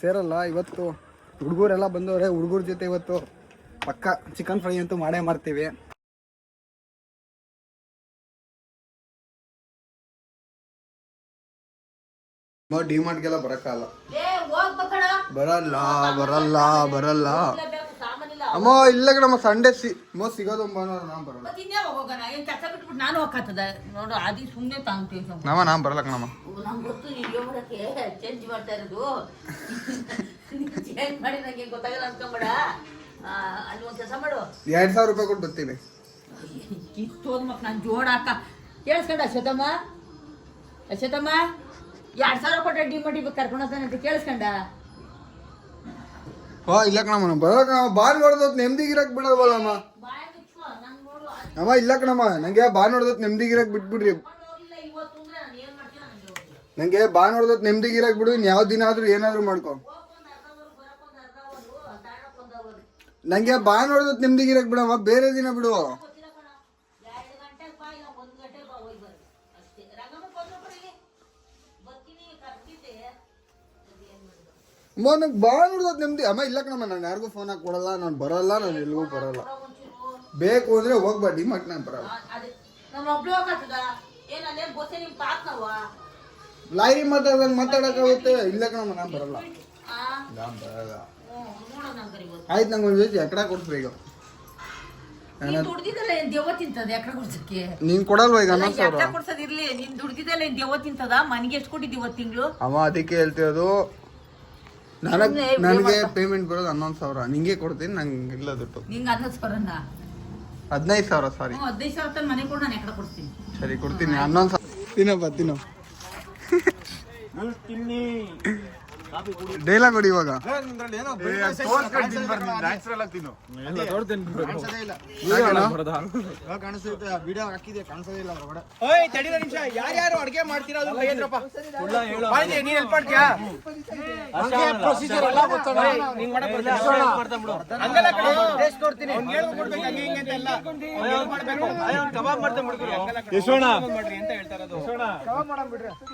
ಸೇರಲ್ಲ ಇವತ್ತು ಹುಡುಗರೆಲ್ಲ ಬಂದವ್ರೆ ಹುಡುಗರ ಜೊತೆ ಇವತ್ತು ಪಕ್ಕ ಚಿಕನ್ ಫ್ರೈ ಅಂತೂ ಮಾಡೇ ಮಾಡ್ತೀವಿ. ಡಿಮಾರ್ಟ್ಗೆಲ್ಲ ಬರಕ್ಕಲ್ಲ ಬರಲ್ಲ ಬರಲ್ಲ ಬರಲ್ಲ. ಅಮ್ಮ ಇಲ್ಲ ಕಣಮ್ಮ ಸಂಡೇ ಸಿ ಮೋ ಸಿಗೋದು ಭಾನುವಾರ ನಾನು ಬರಲ್ಲ. ಮತ್ತೆ ಇನ್ನೇ ಹೋಗೋಣ? ಏನ್ ಕೆಲಸ ಬಿಟ್ಬಿಟ್ಟು ನಾನು ಹೋಗ್ತದ ನೋಡು ಆದಿ ಸುಮ್ಮನೆ ತಾಂಗ್ತೀವಿ ನಮ್ಮ ನಾನು ಬರಲ್ಲ ಕಣಮ್ಮ. ನಂಗೆ ಗೊತ್ತು ನೀವು ಯೋಗಕ್ಕೆ ಚೇಂಜ್ ಮಾಡ್ತಾ ಇರೋದು. ಚೇಂಜ್ ಮಾಡಿ ನಂಗೆ ಗೊತ್ತಾಗಲ್ಲ ಅನ್ಕೊಂಬೇಡ. ಅಲ್ಲಿ ಒಂದು ಕೆಲಸ ಮಾಡು. ಎರಡ್ ಸಾವಿರ ರೂಪಾಯಿ ಕೊಟ್ಟು ಬರ್ತೀನಿ. ಕಿತ್ತೋದ್ ಮತ್ತೆ ನಾನು ಜೋಡಾಕ ಹಾಕ. ಕೇಳಿಸ್ಕೊಂಡ ಅಶ್ವತಮ್ಮ ಅಶ್ವತಮ್ಮ ಎರಡ್ ಸಾವಿರ ಕೊಟ್ಟ ಡಿ ಮಾಡಿ ಕರ್ಕೊಂಡು ಹೋಗ್ತಾನೆ ಅಂತ ಕೇಳಿಸ್ಕೊಂಡ? ಹಾ, ಇಲ್ಲ ಕಣಮ್ಮ ಬರಲ್ಲ ಕಣಮ್ಮ. ಬಾರ್ ನೋಡ್ದತ್ ನೆಮ್ಮದಿಗಿರಕ್ ಬಿಡಲ್ವಲ್ಲಮ್ಮ ಅಮ್ಮ? ಇಲ್ಲ ಕಣಮ್ಮ. ನಂಗೆ ಬಾ ನೋಡ್ದತ್ ನೆಮ್ಮದಿಗಿರಕ್ ಬಿಟ್ಬಿಡ್ರಿ. ನಂಗೆ ಬಾರ್ ನೋಡ್ದತ್ ನೆಮ್ಮದಿಗಿರಕ್ ಬಿಡು. ಇನ್ ಯಾವ ದಿನ ಆದ್ರೂ ಏನಾದ್ರೂ ಮಾಡ್ಕೊ. ನಂಗೆ ಬಾರ್ ನೋಡ್ದತ್ ನೆಮ್ಮದಿಗಿರಕ್ ಬಿಡಮ್ಮ. ಬೇರೆ ದಿನ ಬಿಡು. ಅಮ್ಮ ನಂಗೆ ನೋಡ್ದತ್ ನೆಮ್ಮದಿ ಅಮ್ಮ ಇಲ್ಲ ಕಣಮ್ಮ ನಾನು ಯಾರಿಗೂ ಫೋನ್ ಹಾಕಿ ಕೊಡಲ್ಲ ನಾನು ಬರಲ್ಲ ನಾನು ಎಲ್ಲಿಗೂ ಬರಲ್ಲ. ಬೇಕು ಅಂದ್ರೆ ಹೋಗ್ಬಾಡಿ ಮತ್ತೆ ನಾನು ಬರಲ್ಲ. ಲಾಯರಿ ಮಾತಾಡ್ದಂಗೆ ಮಾತಾಡಕ್ಕಾಗುತ್ತೆ. ಇಲ್ಲ ಕಣಮ್ಮ ನಾನು ಬರಲ್ಲ. ನಾನು ಬರಲ್ಲ. ಆಯ್ತು ನಂಗೆ ಒಂದು ವೇಜ್ ಎಕಡ ಕೊಡ್ಸ್ರಿ ಈಗ. ನೀನ್ ಕೊಡಲ್ವಾ ಈಗ ಕೊಡ್ಸೋದಿರ್ಲಿ ನೀನ್ ದುಡ್ದಿದ್ದಲ್ಲ ದೆವ್ವ ತಿಂತದ? ಮನೆಗೆ ಎಷ್ಟು ಕೊಟ್ಟಿದ್ದೀವಿ ತಿಂಗಳು? ಅವ ಅದಕ್ಕೆ ಹೇಳ್ತಿರೋದು ನನಗೆ ನನಗೆ ಪೇಮೆಂಟ್ ಬರೋದು ಹನ್ನೊಂದು ಸಾವಿರ. ನಿಂಗೆ ಕೊಡ್ತೀನಿ ನಂಗೆ ಇಲ್ಲ ದುಡ್ಡು. ನಿಂಗೆ ಹನ್ನೊಂದು ಸಾವಿರನ? ಹದಿನೈದು ಸಾವಿರ ಸಾರಿ ಹ್ಞೂ ಹದಿನೈದು ಸಾವಿರ ತನ್ನ ಮನೆ ಕೊಡು ನಾನು ಎಕಡೆ ಕೊಡ್ತೀನಿ. ಸರಿ ಕೊಡ್ತೀನಿ. ಹನ್ನೊಂದು ಸಾವಿರ ತಿನ್ನಪ್ಪ ತಿನ್ನು. ಡೈಲಾಗ್ ಕೊಡಿ ಇವಾಗ. ಯಾರ್ಯಾರು ಅಡಿಗೆ ಮಾಡ್ತೀರಾ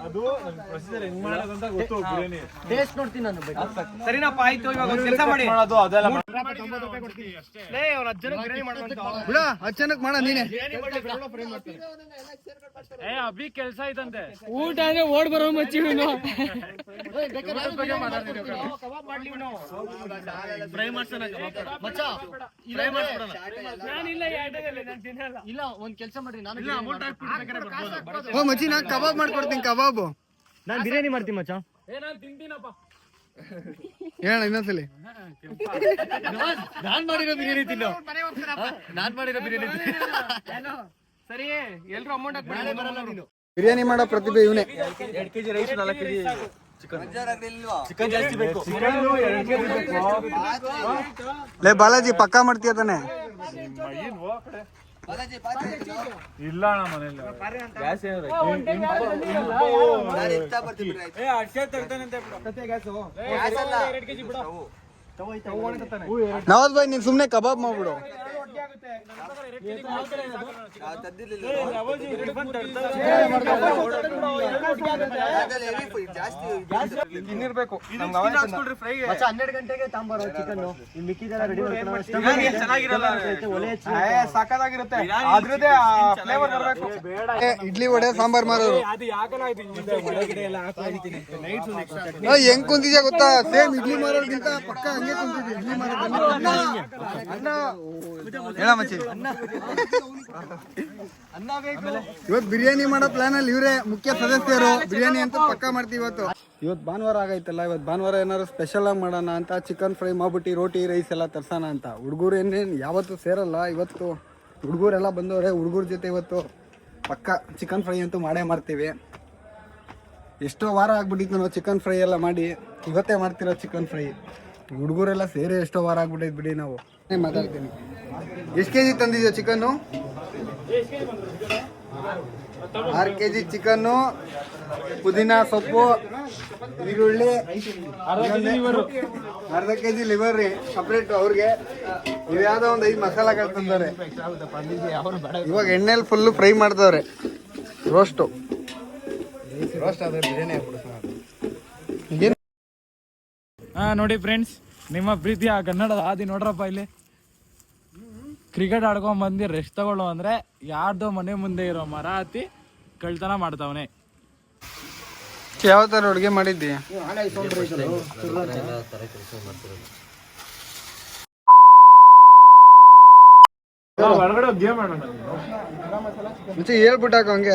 ಅದು ಪ್ರೊಸೀಜರ್ ಹೆಂಗ್ ಮಾಡೋದಂತ ಗೊತ್ತು ಗೊತ್ತಣ್ಣ. ನೋಡ್ತೀನಿ ನಾನು. ಸರಿನಪ್ಪ ಆಯ್ತು ಇವಾಗ ಒಂದ್ ಕೆಲಸ ಮಾಡಿ. ಲೇ, ಅವ್ನ್ ಅಜ್ಜನಿಗೆ ಬಿರಿಯಾನಿ ಮಾಡ್ಕೊಂತ ಅವ್ನು. ಬಿಡ ಅಚಾನಕ್ ಮಾಡ ನೀನೆ. ಊಟ ಅಂದ್ರೆ ಓಡ್ ಬರೋ ಮಚ್ಚಿ ಯಾಟದಲ್ಲಿ ನಾನು ತಿನ್ನಲ್ಲ. ಇಲ್ಲ ಒಂದ್ ಕೆಲಸ ಮಾಡ್ರಿ ನಾನು ಓ ಮಚ್ಚಿ ನಾ ಕಬಾಬ್ ಮಾಡ್ಕೊಡ್ತೀನಿ ಕಬಾಬ್. ನಾನು ಬಿರಿಯಾನಿ ಮಾಡ್ತೀನಿ ಮಚ್ಚ. ಏ ನಾನು ತಿಂತೀನಪ್ಪ. ಹೇಳ ಇನ್ನೊಂದ್ಸಲಿ. ನಾನ್ ಮಾಡಿರೋ ಬಿರಿಯಾನಿ ತಿನ್ನು. ನಾನ್ ಮಾಡಿರೋ ಬಿರಿಯಾನಿ ಸರಿ ಎಲ್ರು ಅಮೌಂಟ್ ಬಿರಿಯಾನಿ ಮಾಡೋ ಪ್ರತಿಭೆ ಇವನೇ. ಎರಡ್ ಕೆಜಿ ರೈಸ್ ನಾಲ್ಕು ಕೆಜಿ ಚಿಕನ್ ಚಿಕನ್ ಜಾಸ್ತಿ ಬೇಕು. ಲೇ ಬಾಲಾಜಿ ಪಕ್ಕಾ ಮಾಡ್ತೀಯ ತಾನೆ? ಇಲ್ಲ ಅಣ್ಣ ಮನೇಲಿ ಗ್ಯಾಸ್ ನವಾಜ್ ಭಾಯ್ ನೀನ್ ಸುಮ್ನೆ ಕಬಾಬ್ ಮಾಡ್ಬಿಡು. ಇನ್ನಿರ್ಬೇಕು ಹನ್ನೆರಡು ಗಂಟೆಗೆ ತಾಂಬಾರ ಚಿಕನ್ ಇಲ್ಲಿ ಮಿಕ್ಕಿದೆಲ್ಲ ರೆಡಿ ಚೆನ್ನಾಗಿರಲ್ಲ ಒಲೆ ಸಾಕಾಗಿರುತ್ತೆ ಅದ್ರದ್ದೇ ಫ್ಲೇವರ್ ಬರಬೇಕು ಇಡ್ಲಿ ವಡೆ ಸಾಂಬಾರ್ ಮಾರೋರು ಅದು ಯಾಕಲ್ಲ ಇದು ಏ, ಹೆಂಗ್ ಕುಂತಿದ್ಯಾ ಗೊತ್ತಾ ಸೇಮ್ ಇಡ್ಲಿ ಮಾರೋರ್ಗಿಂತ ಪಕ್ಕ ಹಂಗೆ ಕುಂತಿದ್ಯ ಇಡ್ಲಿ ಮಾರೋದು ಹೇಳ ಮಚ್ಚಿ. ಇವತ್ತು ಬಿರಿಯಾನಿ ಮಾಡೋ ಪ್ಲಾನ್ ಅಲ್ಲಿ ಇವರೇ ಮುಖ್ಯ ಸದಸ್ಯರು. ಬಿರಿಯಾನಿ ಅಂತ ಪಕ್ಕ ಮಾಡ್ತೀವಿ ಇವತ್ತು. ಇವತ್ತು ಭಾನುವಾರ ಆಗೈತಲ್ಲ ಇವತ್ತು ಭಾನುವಾರ ಏನಾದ್ರು ಸ್ಪೆಷಲ್ ಆಗಿ ಮಾಡೋಣ ಅಂತ ಚಿಕನ್ ಫ್ರೈ ಮಾಡ್ಬಿಟ್ಟು ರೋಟಿ ರೈಸ್ ಎಲ್ಲ ತರ್ಸೋಣ ಅಂತ. ಹುಡುಗರು ಏನೇನು ಯಾವತ್ತು ಸೇರಲ್ಲ, ಇವತ್ತು ಹುಡುಗರೆಲ್ಲ ಬಂದವ್ರೆ, ಹುಡುಗರ ಜೊತೆ ಇವತ್ತು ಪಕ್ಕ ಚಿಕನ್ ಫ್ರೈ ಅಂತೂ ಮಾಡೇ ಮಾಡ್ತೀವಿ. ಎಷ್ಟೋ ವಾರ ಆಗ್ಬಿಟ್ಟಿತ್ತು ನಾವು ಚಿಕನ್ ಫ್ರೈ ಎಲ್ಲ ಮಾಡಿ. ಇವತ್ತೇ ಮಾಡ್ತಿರೋ ಚಿಕನ್ ಫ್ರೈ ಹುಡುಗರೆಲ್ಲ ಸೇರಿ ಎಷ್ಟೋ ವಾರ ಆಗ್ಬಿಟ್ಟೈತೆ ಬಿಡಿ ನಾವು. ಮಾತಾಡ್ತೀನಿ. ಎಷ್ಟು ಕೆ ಜಿ ತಂದಿದ್ಯಾ ಚಿಕನ್ನು? ಆರು ಕೆ ಜಿ ಚಿಕನ್ನು ಪುದೀನ ಸೊಪ್ಪು ಈರುಳ್ಳಿ ಅರ್ಧ ಕೆ ಜಿ ಲಿವರ್ ರೀ ಸಪ್ರೇಟ್ ಅವ್ರಿಗೆ. ಇವ್ಯಾವುದೋ ಒಂದು ಐದು ಮಸಾಲೆಗಳು ತಂದವ್ರೆ. ಇವಾಗ ಎಣ್ಣೆಲಿ ಫುಲ್ಲು ಫ್ರೈ ಮಾಡ್ತವ್ರೆ ರೋಸ್ಟು ರೋಸ್ಟ್ ಆದ್ರೆ ಬಿರಿಯಾನಿ ಹಾ ನೋಡಿ ಫ್ರೆಂಡ್ಸ್ ನಿಮ್ಮ ಪ್ರೀತಿಯ ಕನ್ನಡದ ಆದಿ ನೋಡ್ರಪ್ಪ ಇಲ್ಲಿ. ಕ್ರಿಕೆಟ್ ಆಡ್ಕೊಂಡ್ ಬಂದು ರೆಸ್ಟ್ ತಗೊಳ್ಳೋ ಅಂದ್ರೆ ಯಾರ್ದೋ ಮನೆ ಮುಂದೆ ಇರೋ ಮರ ಹತ್ತಿ ಕಳ್ತನ ಮಾಡ್ತಾವನೆ. ಯಾವ ಥರ ಅಡುಗೆ ಮಾಡಿದ್ದಿ? ಹೊರಗಡೆ ಗೇಮ್ ಆಡೋಣ. ಮುಂಚೆ ಹೇಳ್ಬಿಟ್ಟಾಕ ಹಂಗೆ.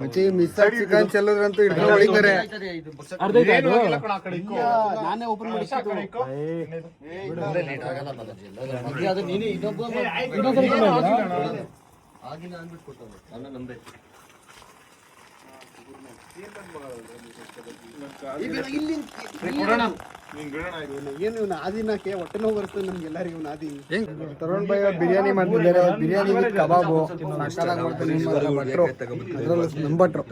ಮುಂಚೆ ಮಿಸ್ ಆಗಿ ಚಿಕನ್ ಚೆಲ್ಲೋದ್ರಂತೂ ಹಿಡ್ಕೊಂಡು ಹೊಡಿತಾರೆ? ನಾನೇ ಓಪನ್ ಇನ್ನೊಬ್ಬ ಆಗಿಲ್ಲ ಅಂದ್ಬಿಟ್ಟು ಕೊಟ್ಟವ್ನು ನನ್ನ ನಂಬೆ. ಏನು ಇವನ ಆದಿನಕ್ಕೆ ಹೊಟ್ಟೆ ನೋವು ಬರ್ತದೆ ನಮ್ಗೆಲ್ಲರಿಗೂ ಆದಿ ಹೆಂಗ್ ತರುಣ್ ಭಯ ಬಿರಿಯಾನಿ ಮಾಡ್ತಿದ್ದಾರೆ ಬಿರಿಯಾನಿ ಕಬಾಬು ನಂಬಟ್ರು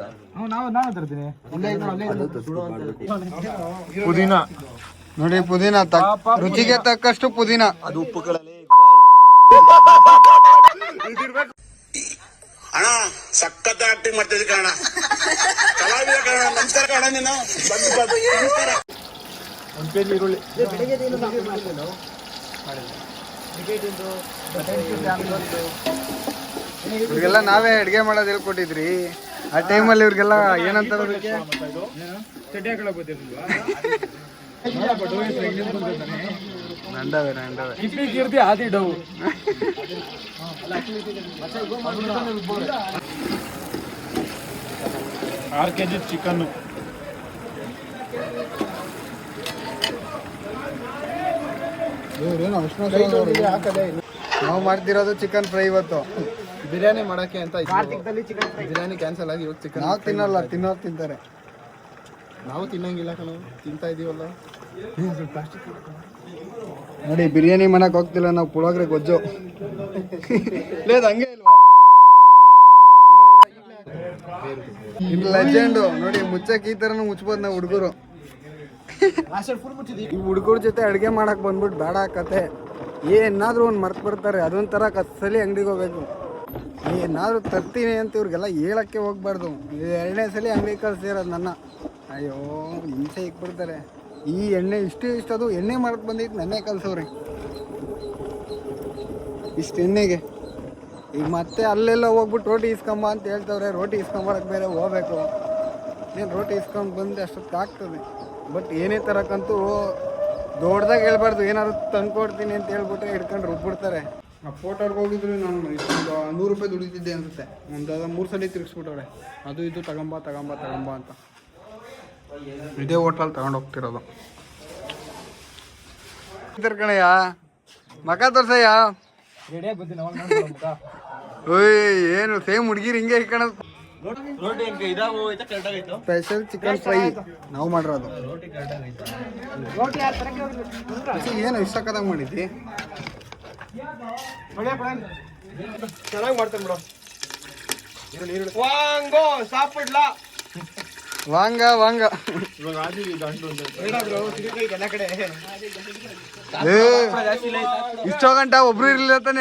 ಪುದೀನ ನೋಡಿ ಪುದೀನ ರುಚಿಗೆ ತಕ್ಕಷ್ಟು ಪುದೀನ ಅದು ಉಪ್ಪು ಕಳಲೆ ಅಣ್ಣ ಸಖತ್ ಆಕ್ಟಿಂಗ್ ಮಾಡ್ತಿದ್ರಿ ಕಣ ಕಲಾವಿದ ಕಣ ನಮಸ್ಕಾರ ಕಣ ನೀನು. ಬಂದು ಬಂದು. ನಮಸ್ಕಾರ. ಒಂದು ಕೆಜಿ ಈರುಳ್ಳಿ. ಇವ್ರಿಗೆಲ್ಲ ನಾವೇ ಅಡುಗೆ ಮಾಡೋದು ಹೇಳ್ಕೊಟ್ಟಿದ್ರಿ. ಆ ಟೈಮಲ್ಲಿ ಇವ್ರಿಗೆಲ್ಲ ಏನಂತಾರ ಅದಕ್ಕೆ? ಚಡ್ಡಿ ಹಾಕೊಳಕ್ ಗೊತ್ತಿರ್ಲಿಲ್ವಾ ಕೀರ್ತಿ ಆದಿ ಡವು ಆರು ಕೆ ಜಿ ಚಿಕನ್ನು. ನಾವು ಮಾಡ್ತಿರೋದು ಚಿಕನ್ ಫ್ರೈ ಇವತ್ತು. ಬಿರಿಯಾನಿ ಮಾಡಕ್ಕೆ ಅಂತ ಬಿರಿಯಾನಿ ಕ್ಯಾನ್ಸಲ್ ಆಗಿ ಇವತ್ತು ಚಿಕನ್ ನಾವು ತಿನ್ನಲ್ಲ ತಿನ್ನೋರು ತಿಂತಾರೆ. ನಾವು ತಿನ್ನಂಗಿಲ್ಲ ಕಣ, ತಿಂತಾ ಇದೀವಲ್ಲ. ನೋಡಿ, ಬಿರಿಯಾನಿ ಮಾಡಕ್ ಹೋಗ್ತಿಲ್ಲ ನಾವು ಪುಳೋಗ್ರೆ ಗೊಜ್ಜು. లేదు ಹಂಗೆ ಇಲ್ವಾ? ನೋಡಿ ಮುಚ್ಚಕ್ ಈ ತರನು ಮುಚ್ಬೋದು ನಾವು ಹುಡುಗರು. ಈ ಹುಡುಗರ ಜೊತೆ ಅಡುಗೆ ಮಾಡಕ್ ಬಂದ್ಬಿಟ್ಟು ಬೇಡ ಕತೆ. ಏನಾದ್ರೂ ಒಂದು ಮರ್ತು ಬರ್ತಾರೆ ಅದೊಂಥರ ಕತ್ತಲಿ ಅಂಗಡಿಗೆ ಹೋಗ್ಬೇಕು. ಏನಾದ್ರೂ ತರ್ತೀನಿ ಅಂತ ಇವ್ರಿಗೆಲ್ಲ ಹೇಳಕ್ಕೆ ಹೋಗ್ಬಾರ್ದು. ಎರಡನೇ ಸಲ ಅಂಗಡಿ ಕಳ್ಸಿರೋದು ನನ್ನ. ಅಯ್ಯೋ, ಹಿಂಸೆ ಇಕ್ಬಿಡ್ತಾರೆ. ಈ ಎಣ್ಣೆ ಇಷ್ಟು ಇಷ್ಟು ಅದು ಎಣ್ಣೆ ಮಾಡಕ್ ಬಂದಿತ್ತು ನೆನ್ನೆ ಕಲ್ಸವ್ರಿ. ಇಷ್ಟು ಎಣ್ಣೆಗೆ. ಈಗ ಮತ್ತೆ ಅಲ್ಲೆಲ್ಲ ಹೋಗ್ಬಿಟ್ಟು ರೋಟಿ ಇಸ್ಕೊಂಬ ಅಂತ ಹೇಳ್ತವ್ರೆ, ರೋಟಿ ಇಸ್ಕೊಂಬರಕ್ಕೆ ಬೇರೆ ಹೋಗ್ಬೇಕು. ಏನು ರೋಟಿ ಇಸ್ಕೊಂಡು ಬಂದು ಅಷ್ಟೊತ್ತು ಆಗ್ತದೆ. ಬಟ್ ಏನೇ ತರಕ್ಕಂತೂ ದೊಡ್ಡದಾಗ ಹೇಳ್ಬಾರ್ದು, ಏನಾದ್ರು ತಂದ್ಕೊಡ್ತೀನಿ ಅಂತ ಹೇಳ್ಬಿಟ್ರೆ ಹಿಡ್ಕೊಂಡು ರುಬ್ಬಿಡ್ತಾರೆ. ಆ ಫೋಟೋರ್ಗೆ ಹೋಗಿದ್ರು ನಾನು ಒಂದು ನೂರು ರೂಪಾಯಿ ದುಡಿತಿದ್ದೆ ಅನ್ಸುತ್ತೆ. ಒಂದು ಮೂರು ಸಲ ತಿರ್ಗಿಸ್ಬಿಟ್ಟವ್ರೆ. ಅದು ಇದು ತಗೊಂಬ ತಗೊಂಬ ತಗೊಂಬ ಅಂತ. ಇದೇ ಹೋಟ್ಲಲ್ಲಿ ತಗೊಂಡು ಹೋಗ್ತಿರೋದು. ಕಣಯ್ಯ. ಮಕ ತೋರ್ಸಯ್ಯ. ರೆಡಿಯಾಗಿ ಬಂದಿನ ಅವಾಗ ನೋಡ್ಕೊಳ್ಳೋ ಮುಖ ಓಯ್ ಏನು ಸೇಮ್ ಹುಡುಗಿರು ಹಿಂಗೆ ಇಟ್ಕೊಳ ರೋಟಿ ಹೆಂಗೆ ಇದಾಗು ಐತೆ ಕರೆಕ್ಟ್ ಆಗೈತು ಸ್ಪೆಷಲ್ ಚಿಕನ್ ಫ್ರೈ ನಾವು ಮಾಡಿರೋದು. ರೋಟಿ ಕರೆಕ್ಟ್ ಆಗೈತೆ ಮತ್ತೆ ಏನು ಇಷ್ಟ ಕದಂಗೆ ಮಾಡಿದ್ದಿ? ಚೆನ್ನಾಗಿ ಮಾಡ್ತೇನೆ ಬಿಡು. ವಾಂಗೋ ಸಾಪಿಡ್ಲಾ ವಾಂಗ ವಾಂಗ. ಎಲ್ಲ ಕಡೆ? ಏ ಇಷ್ಟೋ ಗಂಟ ಒಬ್ರು ಇರ್ಲಿಲ್ಲ ತಾನೆ.